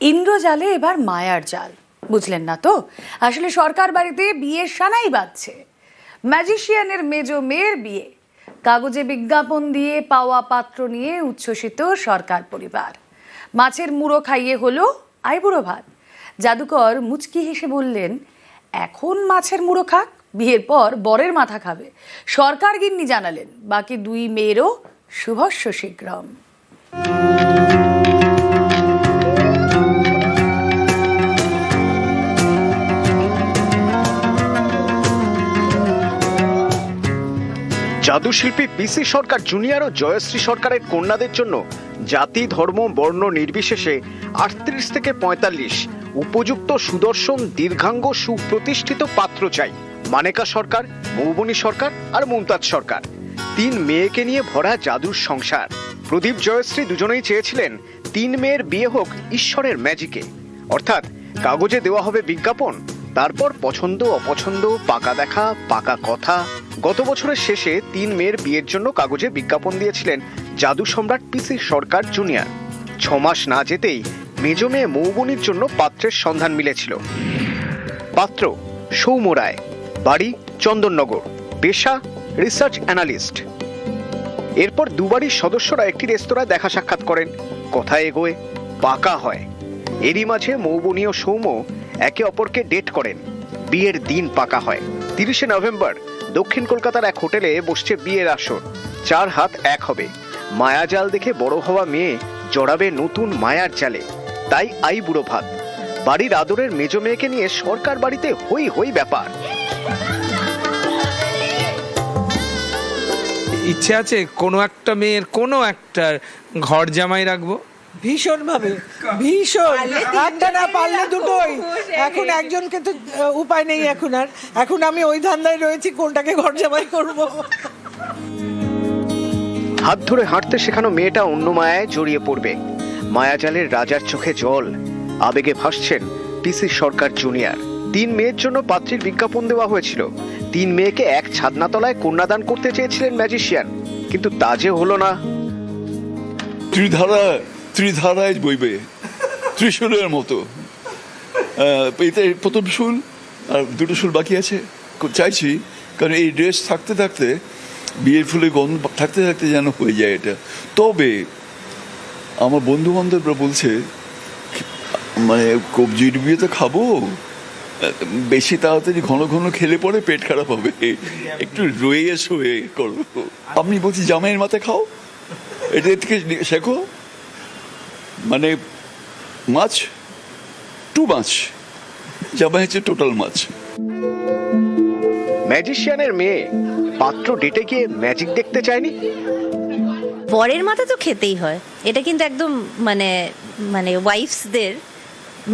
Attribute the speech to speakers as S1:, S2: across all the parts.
S1: ইন্দ্রজালে এবার মায়ার জাল। বুঝলেন না তো? আসলে সরকার বাড়িতে বিয়ের সানাই বাজছে ম্যাজিশিয়ানের মেজ মেয়ের বিয়ে। কাগজে বিজ্ঞাপন দিয়ে পাওয়া পাত্র নিয়ে উচ্ছ্বসিত সরকার পরিবার। মাছের মুড়ো খাইয়ে হলো আইবুড়ো ভাত। জাদুকর মুচকি হেসে বললেন, এখন মাছের মুড়ো খাক, বিয়ের পর বরের মাথা খাবে। সরকার গিন্নি জানালেন, বাকি দুই মেয়েরও শুভস্য শীঘ্রম।
S2: জাদুশিল্পী পিসি সরকার জুনিয়র ও জয়শ্রী সরকারের কন্যাদের জন্য জাতি, ধর্ম, বর্ণ নির্বিশেষে আটত্রিশ থেকে পঁয়তাল্লিশ উপযুক্ত সুদর্শন, দীর্ঘাঙ্গ, সুপ্রতিষ্ঠিত পাত্র চাই। মানেকা সরকার, মৌবনী সরকার আর মুমতাজ সরকার। তিন মেয়েকে নিয়ে ভরা জাদুর সংসার। প্রদীপ জয়শ্রী দুজনেই চেয়েছিলেন তিন মেয়ের বিয়ে হোক ঈশ্বরের ম্যাজিকে অর্থাৎ কাগজে দেওয়া হবে বিজ্ঞাপন তারপর পছন্দ, অপছন্দ, পাকা দেখা, পাকা কথা। গত বছরের শেষে তিন মেয়ের বিয়ের জন্য কাগজে বিজ্ঞাপন দিয়েছিলেন জাদু সম্রাট পিসি সরকার জুনিয়র। ছ মাস না যেতেই মেজ মেয়ে মৌবনির জন্য পাত্রের সন্ধান মিলেছিল। পাত্র, সৌম্য বাড়ি, চন্দননগর। পেশা, রিসার্চ অ্যানালিস্ট। এরপর দুবারই সদস্যরা একটি রেস্তোরাঁয় দেখা সাক্ষাৎ করেন। কথা এগোয়, পাকা হয়। এরই মাঝে মৌবনী ও সৌম্য একে অপরকে ডেট করেন। বিয়ের দিন পাকা হয়। তিরিশে নভেম্বর, দক্ষিণ কলকাতার এক হোটেলে বসছে বিয়ের আসর। চার হাত এক হবে। মায়াজাল দেখে বড় হওয়া মেয়ে জড়াবে নতুন মায়ার জালে। তাই আই বুড়ো ভাত। বাড়ির আদরের মেজ মেয়েকে নিয়ে সরকার বাড়িতে হই হই ব্যাপার।
S3: ইচ্ছে আছে কোনো একটা মেয়ের কোনো একটা ঘর জামাই রাখব?
S4: ভীষণ। ভাবে ভীষণ একটা না পারলে দুটোই। এখন একজন কিন্তু আহ, উপায় নেই এখন আর। এখন আমি ওই ধান্দায় রয়েছি কোনটাকে ঘর জামাই করব।
S2: হাত ধরে হাঁটতে শেখানো মেয়েটা অন্য মায়ায় জড়িয়ে পড়বে। মায়াজালের রাজার চোখে জল। আবেগে ভাসছেন পিসি সরকার জুনিয়র। তিন মেয়ের জন্য পাত্রীর বিজ্ঞাপন দেওয়া হয়েছিল। তিন মেয়েকে এক ছাদনাতলায় কন্যাদান করতে চেয়েছিলেন ম্যাজিশিয়ান। কিন্তু তা যে হলো না।
S5: ত্রিধারা ত্রিধারায় বইবে, ত্রিশূলের মতো। এতে প্রথম শুল আর দুটো শুল বাকি আছে। চাইছি, কারণ এই ড্রেস থাকতে থাকতে, বিয়ের ফুলে গন্ধ থাকতে থাকতে যেন হয়ে যায় এটা। তবে, আমার বন্ধু বান্ধবরা বলছে মানে কবজির বিয়ে তো খাব। বেশি তাড়াতাড়ি ঘন ঘন খেলে পরে পেট খারাপ হবে। একটু রয়ে শুয়ে করব আপনি বলছি, জামাইয়ের মাথায় খাও। এটা থেকে শেখো। মানে মাছ টু মাছ। জামাই হচ্ছে টোটাল মাছ।
S2: ম্যাজিশিয়ানের মেয়ে পাত্র ডেটে গিয়ে ম্যাজিক দেখতে চায়নি?
S6: বরের মাথা তো খেতেই হয়। এটা কিন্তু একদম মানে মানে ওয়াইফসদের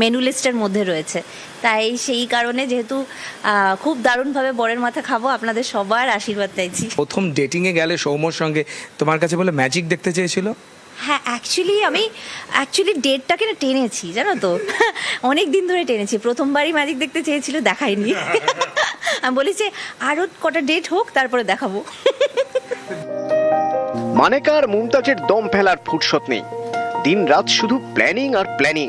S6: মেনু লিস্টের মধ্যে রয়েছে। তাই সেই কারণে যেহেতু খুব দারুণভাবে বরের মাথা খাব আপনাদের সবার আশীর্বাদ চাইছি।
S3: প্রথম ডেটিংয়ে গেলে সৌম্যর সঙ্গে তোমার কাছে বলে ম্যাজিক দেখতে চেয়েছিল?
S6: হ্যাঁ অ্যাকচুয়ালি আমি অ্যাকচুয়ালি ডেটটাকে না টেনেছি জানো তো? অনেক দিন ধরে টেনেছি। প্রথমবারই ম্যাজিক দেখতে চেয়েছিল দেখায়নি। আমি বলেছি আরও কটা ডেট হোক তারপরে দেখাবো।
S2: মানেকার মুমতাজের দম ফেলার ফুটসত নেই। দিন রাত শুধু প্ল্যানিং আর প্ল্যানিং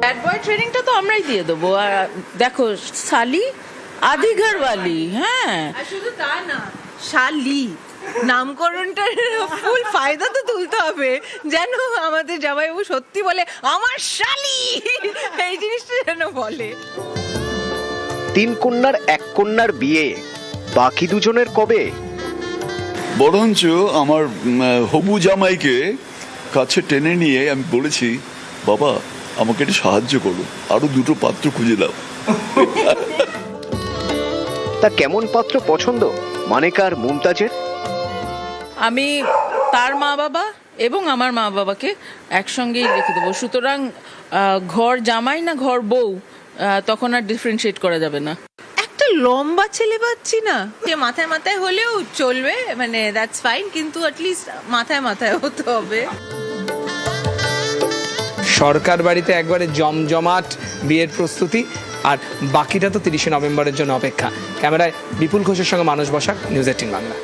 S7: ব্যাড বয় ট্রেনিংটা তো আমরাই দিয়ে দেবো। আর দেখো শালি আদি ঘরওয়ালি হ্যাঁ
S8: শুধু তা না শালি। নামকরণটার ফুল ফায়দা তো তুলতে হবে। যেন আমাদের জামাইবাবু সত্যি বলে আমার শালি! এই জিনিসটা যেন বলে।
S2: তিন কন্যার এক কন্যার বিয়ে বাকি দুজনের কবে?
S5: বরঞ্চ আমার হবু জামাইকে কাছে টেনে নিয়ে আমি বলেছি বাবা আমাকে একটু সাহায্য করো আরও দুটো পাত্র খুঁজে দাও।
S2: তা কেমন পাত্র পছন্দ? মানেকার মুমতাজের?
S7: আমি তার মা বাবা এবং আমার মা বাবাকে একসঙ্গেই রেখে দেবো। সুতরাং ঘর জামাই না ঘর বউ তখন আর ডিফারেন্সিয়েট করা যাবে না।
S8: একটা লম্বা ছেলে পাচ্ছি না। যে মাথায় মাথায় হলেও চলবে মানে দ্যাটস ফাইন কিন্তু অ্যাটলিস্ট মাথায় মাথায় হতে হবে।
S3: সরকার বাড়িতে একবারে জমজমাট বিয়ের প্রস্তুতি আর বাকিটা তো তিরিশে নভেম্বরের জন্য অপেক্ষা। ক্যামেরায় বিপুল ঘোষের সঙ্গে মানুষ বসাক নিউজ এইটিন বাংলা।